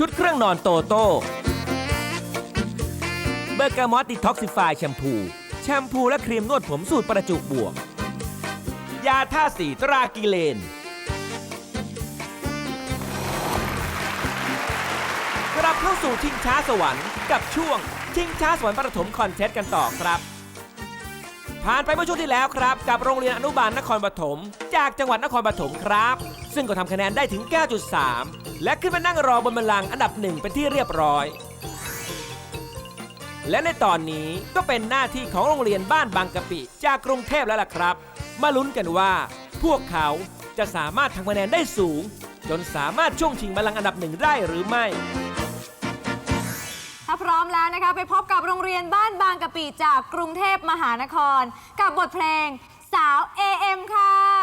ชุดเครื่องนอนโตโต้เบอร์กามอตดีท็อกซิฟายแชมพู แชมพูและครีมนวดผมสูตรประจุบวก ยาท่าสีตรากิเลน กลับเข้าสู่ชิงช้าสวรรค์กับช่วง ชิงช้าสวรรค์ประถมคอนเทสต์กันต่อครับ ผ่านไปเมื่อช่วงที่แล้วครับ กับโรงเรียนอนุบาลนครปฐม จากจังหวัดนครปฐมครับ ซึ่งก็ทำคะแนนได้ถึง 9.3 และขึ้นมานั่งรอบนบัลลังก์อันดับหนึ่งเป็นที่เรียบร้อย และในตอนนี้ก็เป็นหน้าที่ของโรงเรียนบ้านบางกะปิ จากกรุงเทพแล้วล่ะครับ มาลุ้นกันว่า พวกเขาจะสามารถทำคะแนนได้สูง จนสามารถช่วงชิงบัลลังก์อันดับหนึ่งได้หรือไม่ ถ้าพร้อมแล้วนะคะไปพบกับโรงเรียนบ้านบางกะปิจากกรุงเทพมหานคร กับบทเพลงสาว AM ค่ะ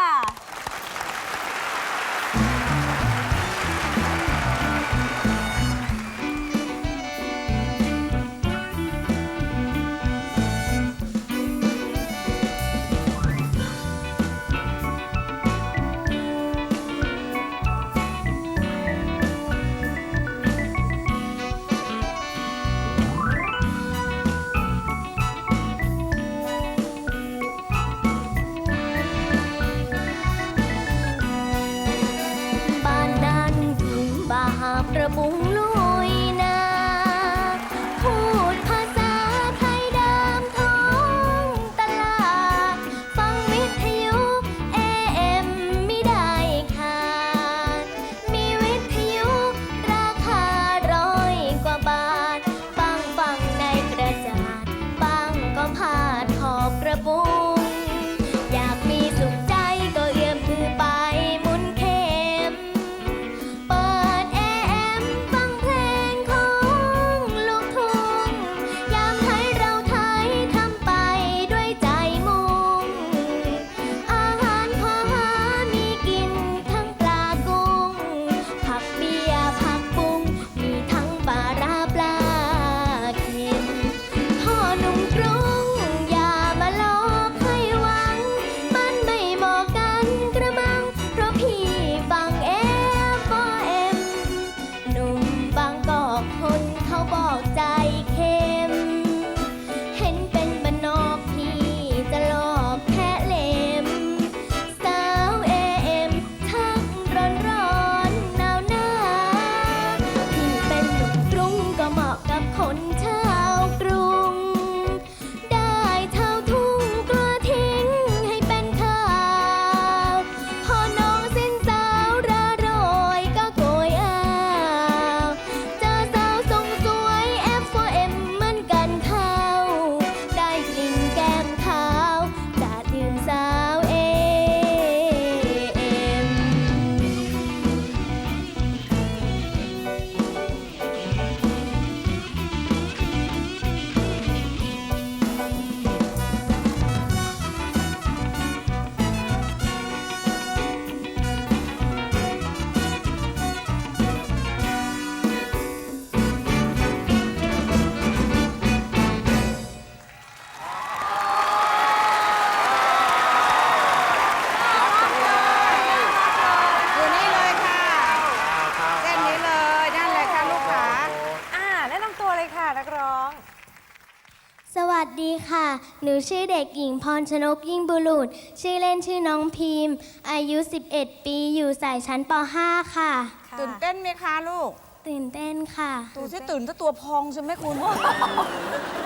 หนูชื่อเด็กหญิงพรชนกยิ่งบุรุษ ชื่อเล่นชื่อน้องพิมพ์ อายุ 11 ปีอยู่สายชั้นป .5 ค่ะ ตื่นเต้นไหมคะลูกตื่นเต้นค่ะดูสิตื่นถ้าตัวพองใช่ไหมคุณ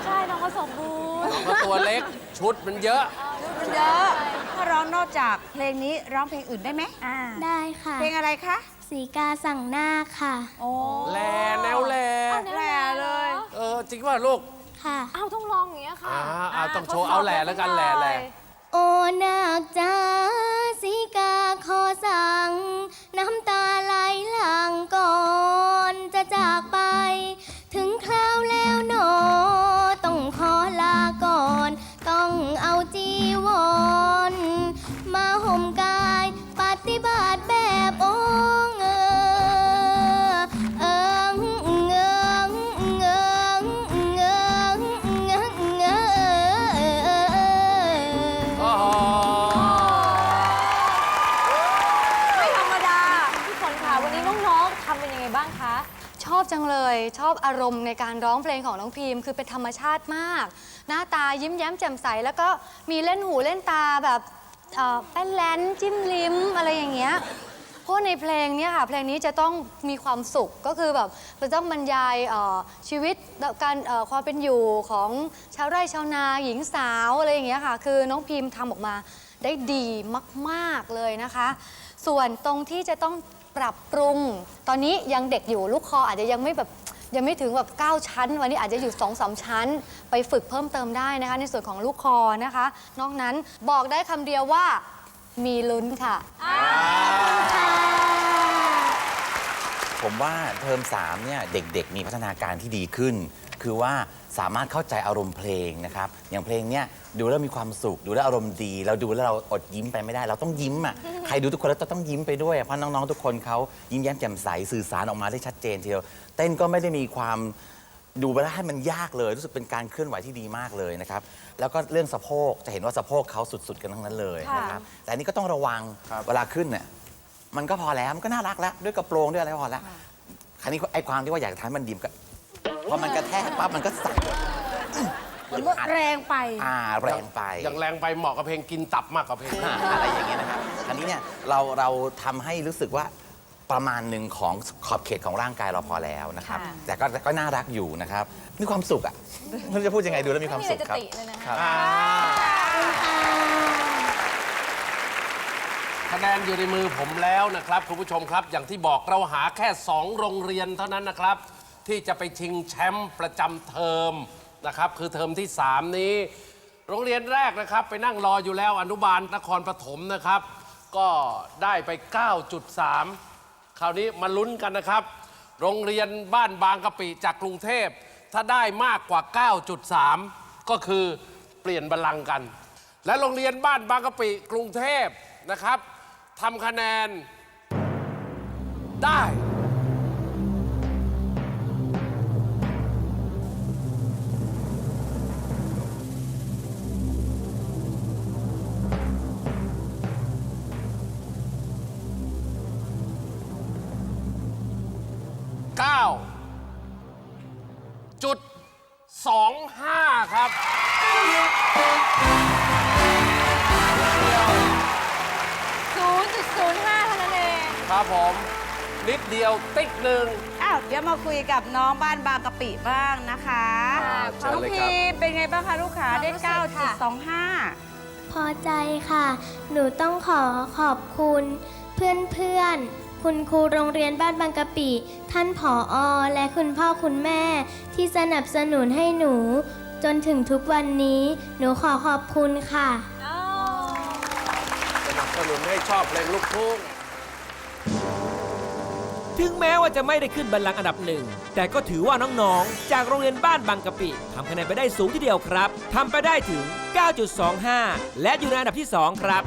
ใช่น้องก็สมบูรณ์ก็ตัวเล็กชุดมันเยอะมันเยอะถ้าร้องนอกจากเพลงนี้ร้องเพลงอื่นได้ไหมอ่าได้ค่ะ เพลงอะไรคะสีกาสั่งหน้าค่ะ โอ้แลแนวแลแหล่เลย เออจริงว่าลูก ค่ะเอาต้องลองอย่างเงี้ยค่ะอ่าอ่าต้องโชว์เอาแหล่แล้วกันแหล่แหล่ โอนาคจ้าสีกาขอสั่ง ชอบจังเลยชอบอารมณ์ในการร้องเพลงของน้องพิมคือเป็นธรรมชาติมาก หน้าตายิ้มแย้มแจ่มใส แล้วก็มีเล่นหูเล่นตาแบบเอ่อแป้นแลนจิ้มลิ้มอะไรอย่างเงี้ย เพราะในเพลงเนี้ยค่ะเพลงนี้จะต้องมีความสุขก็คือแบบจะต้องบรรยายเอ่อชีวิตการเอ่อความเป็นอยู่ของชาวไร่ชาวนาหญิงสาวอะไรอย่างเงี้ยค่ะ คือน้องพิมพ์ทำออกมาได้ดีมาก ๆเลยนะคะ ส่วนตรงที่จะต้อง ปรับปรุง ตอนนี้ยังเด็กอยู่ลูกคออาจจะยังไม่แบบยังไม่ถึงแบบ9ชั้น วันนี้อาจจะอยู่2อสชั้น ไปฝึกเพิ่มเติมได้นะคะ ในส่วนของลูกคอนะคะ นอกนั้นบอกได้คำเดียวว่ามีลุ้นค่ะ ผมว่าเทอม3เนี่ยเด็กๆ มีพัฒนาการที่ดีขึ้น คือว่าสามารถเข้าใจอารมณ์เพลงนะครับ อย่างเพลงเนี้ยดูแล้วมีความสุข ดูแล้วอารมณ์ดี เราดูแล้วเราอดยิ้มไปไม่ได้ เราต้องยิ้มอะใครดูทุกคนแล้วจะต้องยิ้มไปด้วยอะเพราะน้องๆทุกคนเขายิ้มแย้มแจ่มใสสื่อสารออกมาได้ชัดเจนทีเดียวเต้นก็ไม่ได้มีความดูไปแล้วให้มันยากเลยรู้สึกเป็นการเคลื่อนไหวที่ดีมากเลยนะครับ แล้วก็เรื่องสะโพกจะเห็นว่าสะโพกเขาสุดๆกันทั้งนั้นเลยนะครับแต่อันนี้ก็ต้องระวังเวลาขึ้นเนี่ยมันก็พอแล้วมันก็น่ารักแล้วด้วยกระโปรงด้วยอะไรก็พอแล้วคราวนี้ไอ้ความที่ว่าอยากจะทำให้มันดีมนก็ พอมันกระแทกปั๊บมันก็สั่นมันก็แรงไป อ่าแรงไป อย่างแรงไปเหมาะกับเพลงกินตับมากกว่าเพลงอ่าอะไรอย่างเงี้ยนะครับคราวนี้เนี่ยเราเราทำให้รู้สึกว่าประมาณหนึ่งของขอบเขตของร่างกายเราพอแล้วนะครับ ค่ะ แต่ก็แต่ก็น่ารักอยู่นะครับ มีความสุขอะไม่รู้จะพูดยังไงดูแล้วมีความสุขครับไม่มีอะไรจะติเลยนะคะ ครับ คะแนนอยู่ในมือผมแล้วนะครับ คุณผู้ชมครับ อย่างที่บอกเราหาแค่ 2 โรงเรียนเท่านั้นนะครับ ที่จะไปชิงแชมป์ประจำเทอมนะครับ คือเทอมที่ 3 นี้ โรงเรียนแรกนะครับ ไปนั่งรออยู่แล้วอนุบาลนครปฐมนะครับ ก็ได้ไป 9.3 คราวนี้มาลุ้นกันนะครับ โรงเรียนบ้านบางกะปิจากกรุงเทพ ถ้าได้มากกว่า 9.3 ก็คือเปลี่ยนบัลลังก์กัน และโรงเรียนบ้านบางกะปิกรุงเทพนะครับทำคะแนนได้ ครับผมนิดเดียวติ๊กหนึ่ง อ้าวเดี๋ยวมาคุยกับน้องบ้านบางกะปิบ้างนะคะครับเชิญน้องเลยพีครับ เป็นไงบ้างคะลูกค้าได้ ความรู้สึกค่ะ 9.25 พอใจค่ะ หนูต้องขอขอบคุณ เพื่อนๆ คุณครูโรงเรียนบ้านบางกะปิ ท่านผออและคุณพ่อคุณแม่ ที่สนับสนุนให้หนู จนถึงทุกวันนี้ หนูขอขอบคุณค่ะ สนับสนุนให้ชอบเพลงลูกทุ่ง ถึงแม้ว่าจะไม่ได้ขึ้นบัลลังก์อันดับหนึ่ง แต่ก็ถือว่าน้องๆ จากโรงเรียนบ้านบางกะปิทำคะแนนไปได้สูงทีเดียวครับทำไปได้ถึง 9.25 และอยู่ในอันดับที่ 2 ครับ